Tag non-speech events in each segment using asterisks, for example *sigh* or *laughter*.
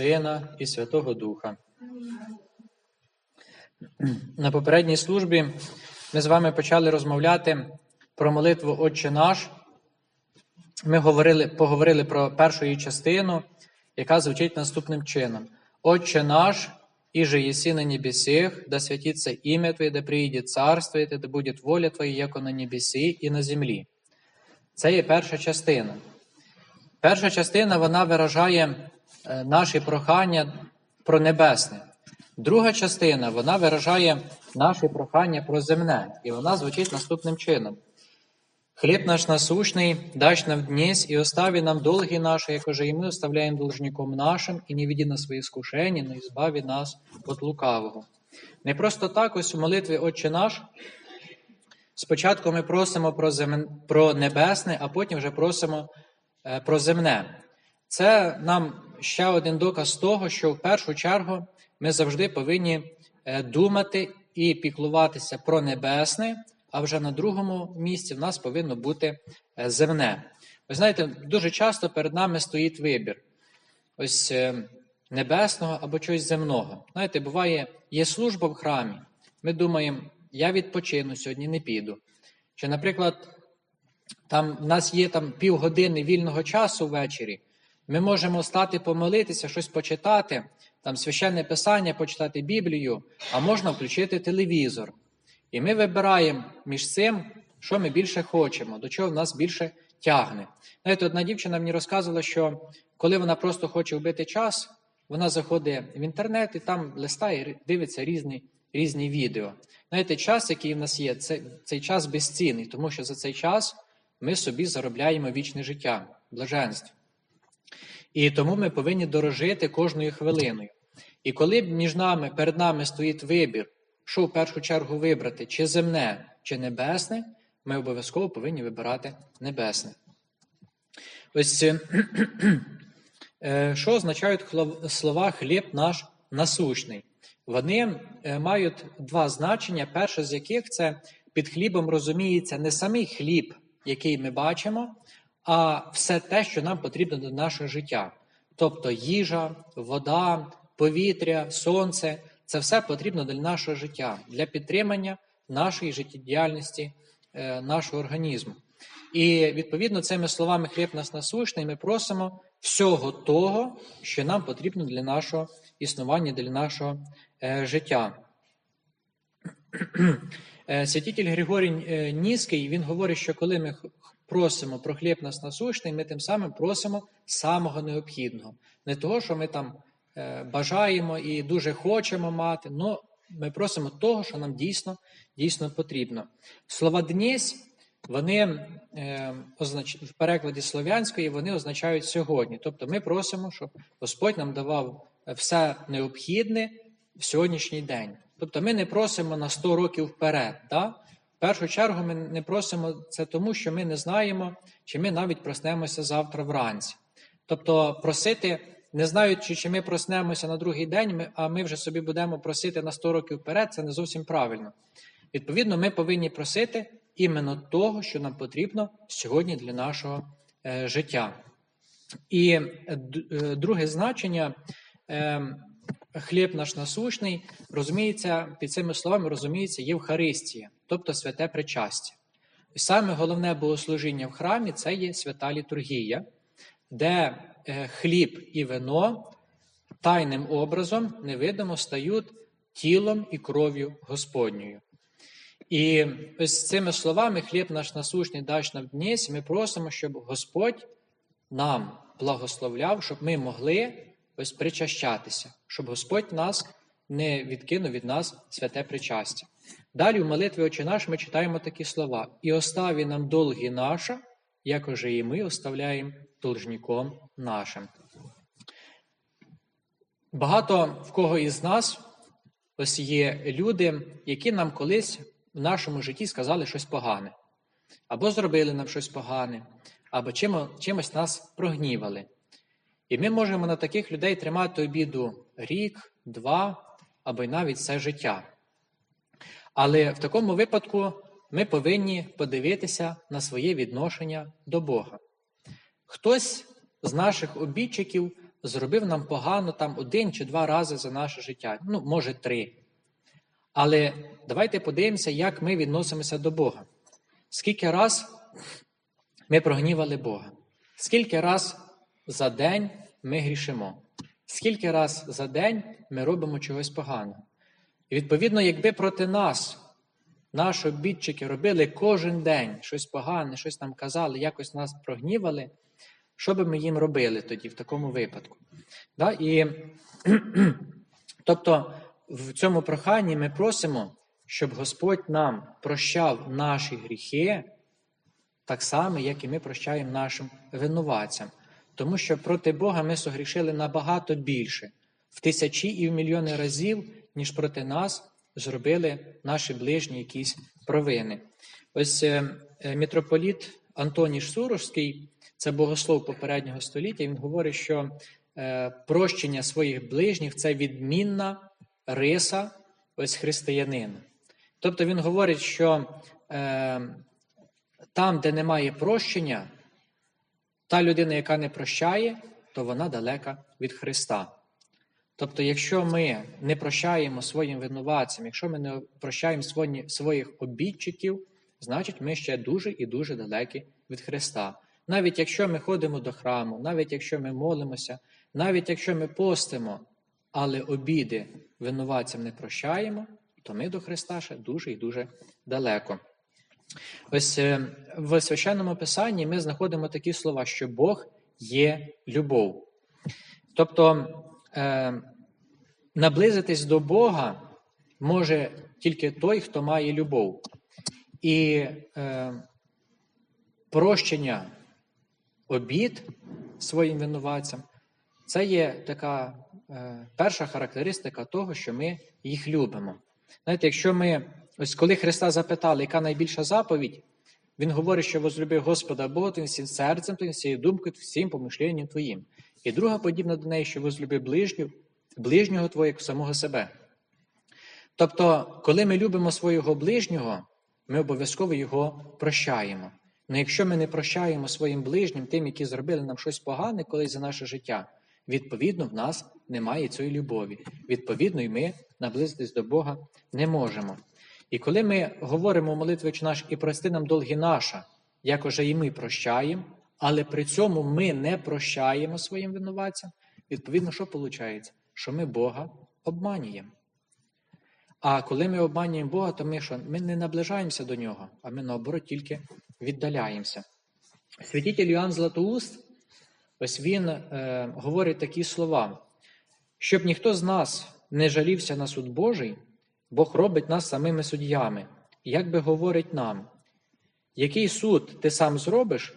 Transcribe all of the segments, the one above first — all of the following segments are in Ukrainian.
Сина і Святого Духа. На попередній службі ми з вами почали розмовляти про молитву Отче наш. Ми говорили, поговорили про першу її частину, яка звучить наступним чином: Отче наш, іже єси на небесах, да святиться ім'я Твоє, да приїде царство, Твоє, да буде воля Твоя, як на небесі і на землі. Це є перша частина. Перша частина вона виражає наші прохання про небесне. Друга частина вона виражає наші прохання про земне. І вона звучить наступним чином. Хліб наш насущний, дач нам днесь, і остави нам долги як уже і ми оставляємо должником нашим, і не веди на свої скушення, но і збави нас від лукавого. Не просто так ось у молитві Отче наш. Спочатку ми просимо про, зем... про небесне, а потім вже просимо е, про земне. Це нам ще один доказ того, що в першу чергу ми завжди повинні е, думати і піклуватися про небесне, а вже на другому місці в нас повинно бути е, земне. Ви знаєте, дуже часто перед нами стоїть вибір ось е, небесного або чогось земного. Знаєте, буває, є служба в храмі. Ми думаємо, я відпочину сьогодні, не піду. Чи, наприклад, там в нас є там півгодини вільного часу ввечері. Ми можемо стати помолитися, щось почитати, там священне писання, почитати Біблію, а можна включити телевізор. І ми вибираємо між цим, що ми більше хочемо, до чого в нас більше тягне. Знаєте, одна дівчина мені розказувала, що коли вона просто хоче вбити час, вона заходить в інтернет і там листає, дивиться різні різні відео. Знаєте, час, який в нас є, це, цей час безцінний, тому що за цей час ми собі заробляємо вічне життя, блаженство. І тому ми повинні дорожити кожною хвилиною. І коли між нами, перед нами стоїть вибір, що в першу чергу вибрати, чи земне, чи небесне, ми обов'язково повинні вибирати небесне. Ось е, *clears throat* що означають слова хліб наш насущний? Вони е, мають два значення. Перше з яких це під хлібом розуміється не самий хліб, який ми бачимо, а все те, що нам потрібно до нашого життя. Тобто їжа, вода, повітря, сонце це все потрібно для нашого життя, для підтримання нашої життєдіяльності, е, нашого організму. І відповідно цими словами хліб нас насущний, ми просимо всього того, що нам потрібно для нашого існування, для нашого е, життя. *clears throat* Е, святитель Григорій Ніський він говорить, що коли ми просимо про хліб нас насущний, ми тим самим просимо самого необхідного. Не того, що ми там е, бажаємо і дуже хочемо мати, але ми просимо того, що нам дійсно дійсно потрібно. Слова «днесь» вони е, в перекладі слов'янської вони означають сьогодні. Тобто ми просимо, щоб Господь нам давав все необхідне в сьогоднішній день. Тобто ми не просимо на 100 років вперед. Да? Першу чергу ми не просимо це тому, що ми не знаємо, чи ми навіть проснемося завтра вранці. Тобто, просити, не знаючи, чи ми проснемося на другий день, а ми вже собі будемо просити на 100 років вперед, це не зовсім правильно. Відповідно, ми повинні просити іменно того, що нам потрібно сьогодні для нашого е, життя. І е, е, друге значення. Хліб наш насущний, розуміється, під цими словами розуміється Євхаристія, тобто святе причастя. І саме головне богослужіння в храмі це є свята літургія, де е, хліб і вино тайним образом невидимо стають тілом і кров'ю Господньою. І ось цими словами хліб наш насущний дач нам днесь, ми просимо, щоб Господь нам благословляв, щоб ми могли ось причащатися, щоб Господь нас не відкинув від нас святе причастя. Далі в молитві Отче наш ми читаємо такі слова: І оставі нам долги наша, як уже і ми оставляємо должником нашим. Багато в кого із нас ось є люди, які нам колись в нашому житті сказали щось погане, або зробили нам щось погане, або чимось нас прогнівали. І ми можемо на таких людей тримати обіду рік, два або й навіть все життя. Але в такому випадку ми повинні подивитися на своє відношення до Бога. Хтось з наших обідчиків зробив нам погано там один чи два рази за наше життя, ну, може, три. Але давайте подивимося, як ми відносимося до Бога. Скільки раз ми прогнівали Бога? Скільки раз за день ми грішимо? Скільки раз за день ми робимо чогось поганого? І відповідно, якби проти нас наші обідчики робили кожен день щось погане, щось нам казали, якось нас прогнівали, що би ми їм робили тоді в такому випадку? Да? І, *clears throat* Тобто в цьому проханні ми просимо, щоб Господь нам прощав наші гріхи, так само, як і ми прощаємо нашим винуватцям. Тому що проти Бога ми согрішили набагато більше, в тисячі і в мільйони разів, ніж проти нас зробили наші ближні якісь провини. Ось е, е, митрополіт Антоній Сурожський, це богослов попереднього століття, він говорить, що е, прощення своїх ближніх це відмінна риса ось християнина. Тобто він говорить, що там, де немає прощення, та людина, яка не прощає, то вона далека від Христа. Тобто, якщо ми не прощаємо своїм винуватцям, якщо ми не прощаємо своїх обідчиків, значить ми ще дуже і дуже далекі від Христа. Навіть якщо ми ходимо до храму, навіть якщо ми молимося, навіть якщо ми постимо, але обіди винуватцям не прощаємо, то ми до Христа ще дуже і дуже далеко. Ось е, в священному писанні ми знаходимо такі слова, що Бог є любов. Тобто е, наблизитись до Бога може тільки той, хто має любов. І е, прощення обід своїм винуватцям це є така перша характеристика того, що ми їх любимо. Знаєте, якщо ми, ось коли Христа запитали, яка найбільша заповідь, Він говорить, що возлюби Господа Бога твоїм всім серцем, твоїм, всією думкою, всім помишленням твоїм. І друга подібна до неї, що возлюби ближню, ближнього твого як самого себе. Тобто, коли ми любимо свого ближнього, ми обов'язково його прощаємо. Але якщо ми не прощаємо своїм ближнім, тим, які зробили нам щось погане колись за наше життя, відповідно, в нас немає цієї любові. Відповідно, і ми наблизитись до Бога не можемо. І коли ми говоримо молитви наш і прости нам долги наша, як уже і ми прощаємо, але при цьому ми не прощаємо своїм винуватцям, відповідно, що виходить? Що ми Бога обманюємо. А коли ми обманюємо Бога, то ми що? Ми не наближаємося до нього, а ми наоборот тільки віддаляємося. Святитель Іоанн Златоуст, ось він е, говорить такі слова, щоб ніхто з нас не жалівся на суд Божий, Бог робить нас самими суддями, як би говорить нам, який суд ти сам зробиш,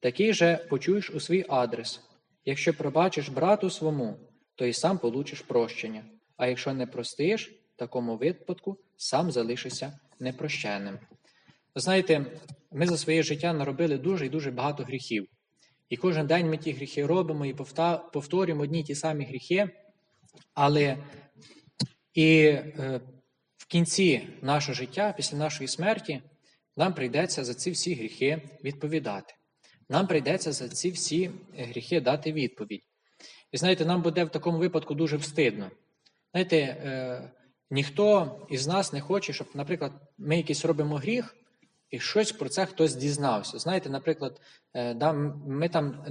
такий же почуєш у свій адрес. Якщо пробачиш брату свому, то і сам получиш прощення, а якщо не простиш, в такому випадку сам залишишся непрощеним. Ви знаєте, ми за своє життя наробили дуже і дуже багато гріхів. І кожен день ми ті гріхи робимо і повторюємо одні й ті самі гріхи, але і е, в кінці нашого життя, після нашої смерті, нам прийдеться за ці всі гріхи відповідати. Нам прийдеться за ці всі гріхи дати відповідь. І знаєте, нам буде в такому випадку дуже встидно. Знаєте, е, ніхто із нас не хоче, щоб, наприклад, ми якийсь робимо гріх, і щось про це хтось дізнався. Знаєте, наприклад, е, ми там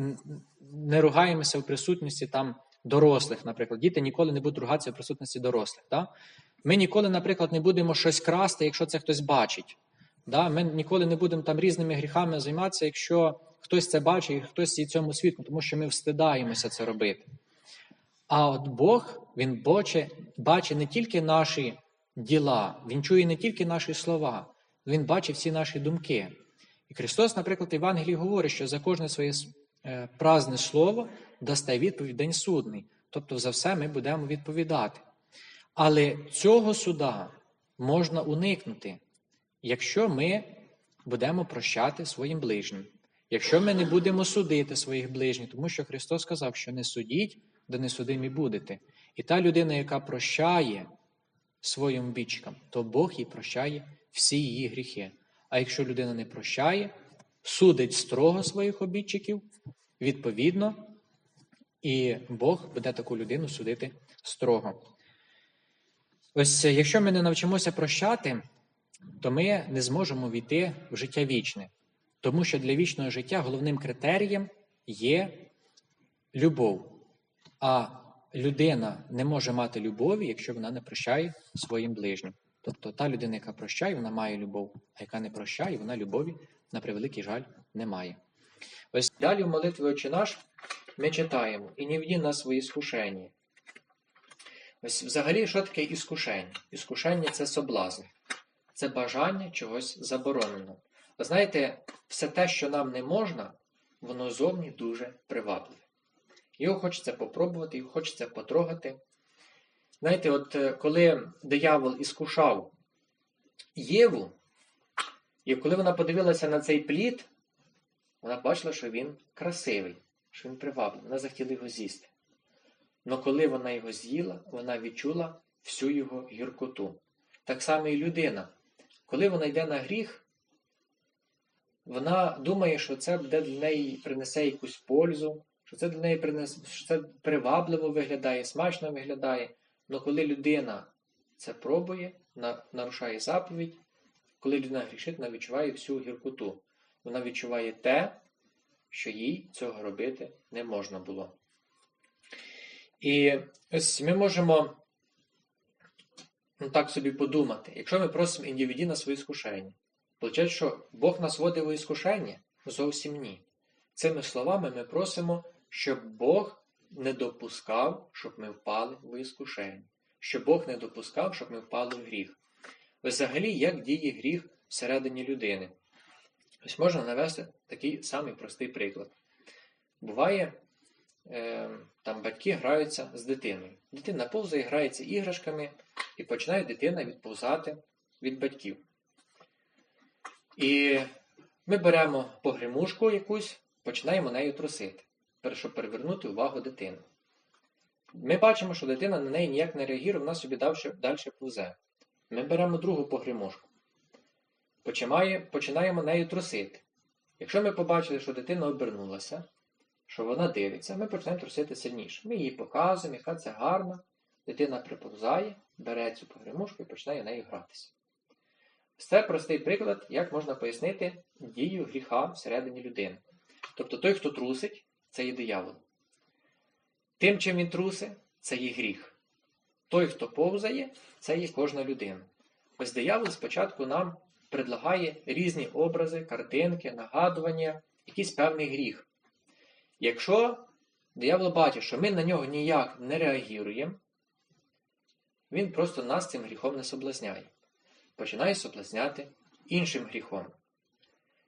не ругаємося в присутності там дорослих, наприклад. Діти ніколи не будуть ругатися в присутності дорослих. Да? Ми ніколи, наприклад, не будемо щось красти, якщо це хтось бачить. Да? Ми ніколи не будемо там різними гріхами займатися, якщо хтось це бачить і хтось і цьому свідку, тому що ми встидаємося це робити. А от Бог, Він бачить не тільки наші діла, Він чує не тільки наші слова, Він бачить всі наші думки. І Христос, наприклад, в Євангелії говорить, що за кожне своє е, празне слово дасте відповідь День судний. Тобто за все ми будемо відповідати. Але цього суда можна уникнути, якщо ми будемо прощати своїм ближнім, якщо ми не будемо судити своїх ближніх, тому що Христос сказав, що не судіть, де не судимі будете. І та людина, яка прощає своїм бічкам, то Бог їй прощає всі її гріхи. А якщо людина не прощає, судить строго своїх обідчиків, відповідно, і Бог буде таку людину судити строго. Ось е, якщо ми не навчимося прощати, то ми не зможемо війти в життя вічне. Тому що для вічного життя головним критерієм є любов. А людина не може мати любові, якщо вона не прощає своїм ближнім. Тобто та людина, яка прощає, вона має любов, а яка не прощає, вона любові, на превеликий жаль, не має. Ось далі в молитві «Отче наш ми читаємо і не вді нас свої скушення. Ось взагалі, що таке іскушення? Іскушення це соблазн, це бажання чогось забороненого. Ви знаєте, все те, що нам не можна, воно зовні дуже привабливе. Його хочеться попробувати, його хочеться потрогати. Знаєте, от е, коли диявол іскушав Єву, і коли вона подивилася на цей плід, вона бачила, що він красивий, що він привабливий, вона захотіла його з'їсти. Но коли вона його з'їла, вона відчула всю його гіркоту. Так само і людина. Коли вона йде на гріх, вона думає, що це буде для неї принесе якусь пользу, що це для неї принесе, що це привабливо виглядає, смачно виглядає. Але коли людина це пробує, нарушає заповідь, коли людина грішить, вона відчуває всю гіркоту. Вона відчуває те, що їй цього робити не можна було. І ось ми можемо ну, так собі подумати, якщо ми просимо індивіді на свої скушення, виходить, що Бог нас водив у іскушення? Зовсім ні. Цими словами ми просимо, щоб Бог не допускав, щоб ми впали в іскушення, щоб Бог не допускав, щоб ми впали в гріх. Взагалі, як діє гріх всередині людини? Ось можна навести такий самий простий приклад. Буває, там батьки граються з дитиною. Дитина повзає, грається іграшками, і починає дитина відповзати від батьків. І ми беремо погремушку якусь, починаємо нею трусити, щоб перевернути увагу дитини. Ми бачимо, що дитина на неї ніяк не реагує, вона собі далі, повзе. Ми беремо другу погремушку, починає, починаємо нею трусити. Якщо ми побачили, що дитина обернулася, що вона дивиться, ми почнемо трусити сильніше. Ми їй показуємо, яка це гарна. Дитина приповзає, бере цю погремушку і починає нею гратися. Це простий приклад, як можна пояснити дію гріха всередині людини. Тобто той, хто трусить, це є диявол. Тим, чим він трусить, це є гріх. Той, хто повзає, це є кожна людина. Ось диявол спочатку нам предлагає різні образи, картинки, нагадування, якийсь певний гріх. Якщо диявол бачить, що ми на нього ніяк не реагуємо, він просто нас цим гріхом не соблазняє. Починає соблазняти іншим гріхом.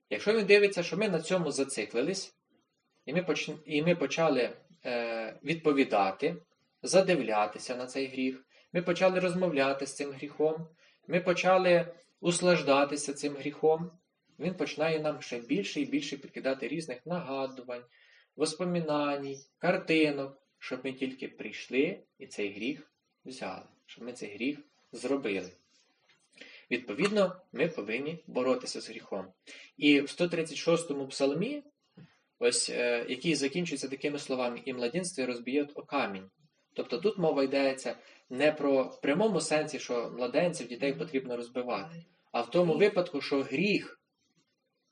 Якщо він дивиться, що ми на цьому зациклились, і ми, поч... і ми почали е, відповідати, задивлятися на цей гріх, ми почали розмовляти з цим гріхом, ми почали услаждатися цим гріхом, він починає нам ще більше і більше підкидати різних нагадувань, воспоминань, картинок, щоб ми тільки прийшли і цей гріх взяли, щоб ми цей гріх зробили. Відповідно, ми повинні боротися з гріхом. І в 136-му псалмі, ось, е, який закінчується такими словами, і младенстві розб'ють о камінь. Тобто тут мова йдеться не про в прямому сенсі, що младенців дітей потрібно розбивати, а в тому випадку, що гріх,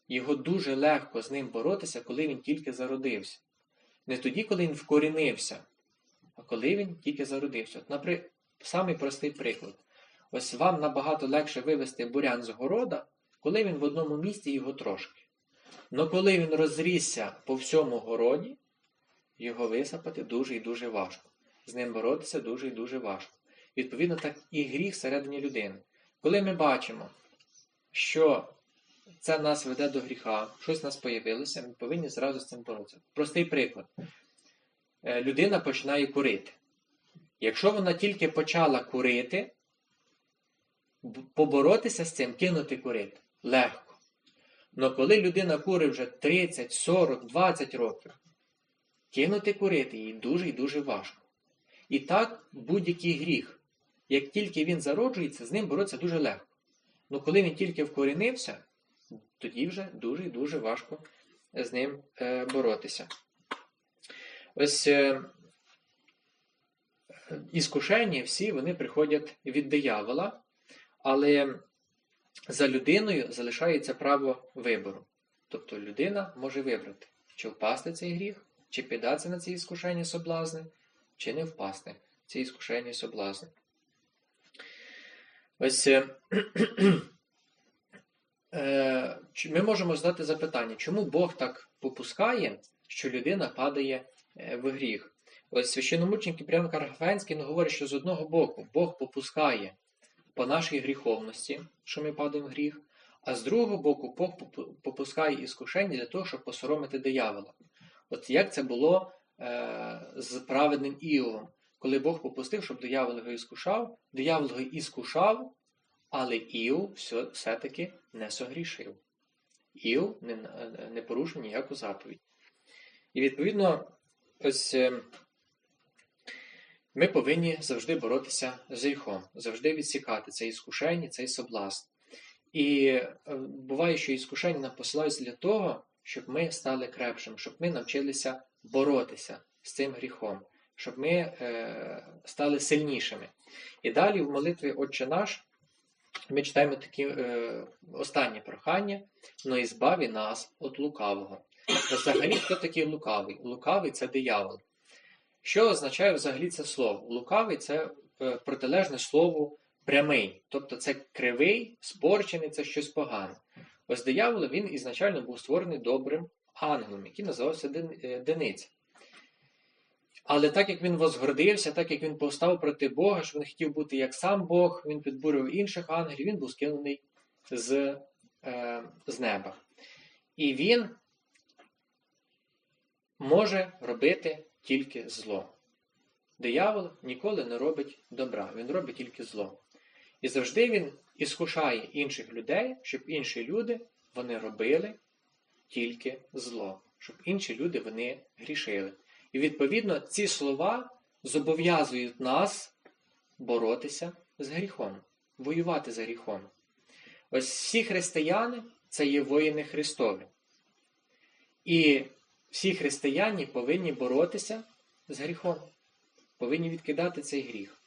його дуже легко з ним боротися, коли він тільки зародився. Не тоді, коли він вкорінився, а коли він тільки зародився. От, наприклад, самий простий приклад. Ось вам набагато легше вивести бурян з города, коли він в одному місці його трошки. Но коли він розрісся по всьому городі, його висапати дуже і дуже важко. З ним боротися дуже і дуже важко. Відповідно, так і гріх всередині людини. Коли ми бачимо, що це нас веде до гріха, щось у нас появилося, ми повинні зразу з цим боротися. Простий приклад. Е, Людина починає курити. Якщо вона тільки почала курити, поборотися з цим, кинути курити легко. Но коли людина курить вже 30, 40, 20 років, кинути курити їй дуже і дуже важко. І так будь-який гріх. Як тільки він зароджується, з ним боротися дуже легко. Ну коли він тільки вкорінився, тоді вже дуже і дуже важко з ним е, боротися. Ось е, іскушення всі вони приходять від диявола, але за людиною залишається право вибору. Тобто людина може вибрати, чи впасти цей гріх, чи піддатися на ці іскушення соблазни, чи не впасти ці іскушення соблазни. Ось е, е, *clears throat* ми можемо задати запитання, чому Бог так попускає, що людина падає е, в гріх? Ось священномучник Кіпрян Каргафенський говорить, що з одного боку Бог попускає по нашій гріховності, що ми падаємо в гріх, а з другого боку Бог попускає іскушення для того, щоб посоромити диявола. От як це було е, з праведним Іовом, коли Бог попустив, щоб диявол його іскушав, диявол його іскушав, але Іов все, все-таки не согрішив. Іов не, не порушив ніяку заповідь. І відповідно, ось е, ми повинні завжди боротися з гріхом, завжди відсікати це іскушення, цей соблазн. І е, буває, що іскушення нам посилаються для того, щоб ми стали крепшим, щоб ми навчилися боротися з цим гріхом, щоб ми е, стали сильнішими. І далі в молитві Отче наш ми читаємо такі е, останнє прохання, но і нас від лукавого. Взагалі, хто такий лукавий? Лукавий це диявол. Що означає взагалі це слово? Лукавий це е, протилежне слову прямий, тобто це кривий, спорчений, це щось погане. Ось диявол він ізначально був створений добрим ангелом, який називався е, Дениця. Але так як він возгордився, так як він повстав проти Бога, що він хотів бути як сам Бог, він підбурив інших ангелів, він був скинений з, е, з неба. І він може робити тільки зло. Диявол ніколи не робить добра, він робить тільки зло. І завжди він іскушає інших людей, щоб інші люди вони робили тільки зло, щоб інші люди вони грішили. І відповідно ці слова зобов'язують нас боротися з гріхом, воювати за гріхом. Ось всі християни це є воїни Христові. І всі християні повинні боротися з гріхом, повинні відкидати цей гріх.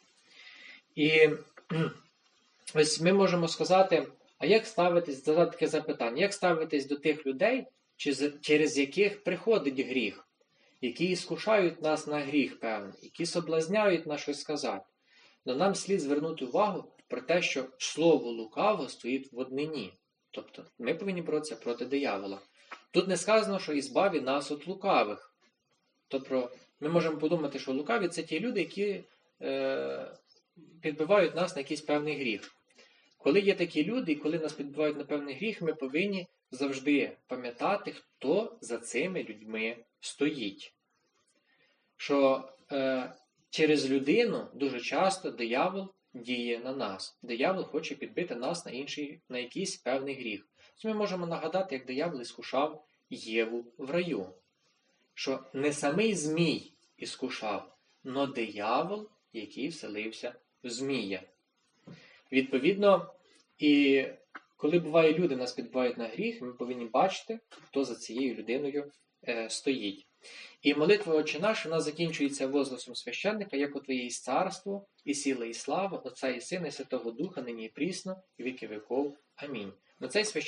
І *clears throat* ось ми можемо сказати, а як ставитись, задати таке запитання, як ставитись до тих людей, через яких приходить гріх, які іскушають нас на гріх певний, які соблазняють нас щось сказати. Но нам слід звернути увагу про те, що слово лукаво стоїть в однині. Тобто ми повинні боротися проти диявола. Тут не сказано, що ізбаві нас від лукавих. Тобто ми можемо подумати, що лукаві це ті люди, які е, підбивають нас на якийсь певний гріх. Коли є такі люди, і коли нас підбивають на певний гріх, ми повинні завжди пам'ятати, хто за цими людьми стоїть. Що е, через людину дуже часто диявол діє на нас. Диявол хоче підбити нас на інший, на якийсь певний гріх. Ми можемо нагадати, як диявол іскушав Єву в раю. Що не самий Змій іскушав, но диявол, який вселився в Змія. Відповідно, і коли буває люди нас підбивають на гріх, ми повинні бачити, хто за цією людиною стоїть. І молитва Отче наш, вона закінчується возгласом священника, як у Твоє царство, і сила, і слава, Отця і Сина, і Святого Духа, нині і прісно, і віки віков. Амінь. На цей священник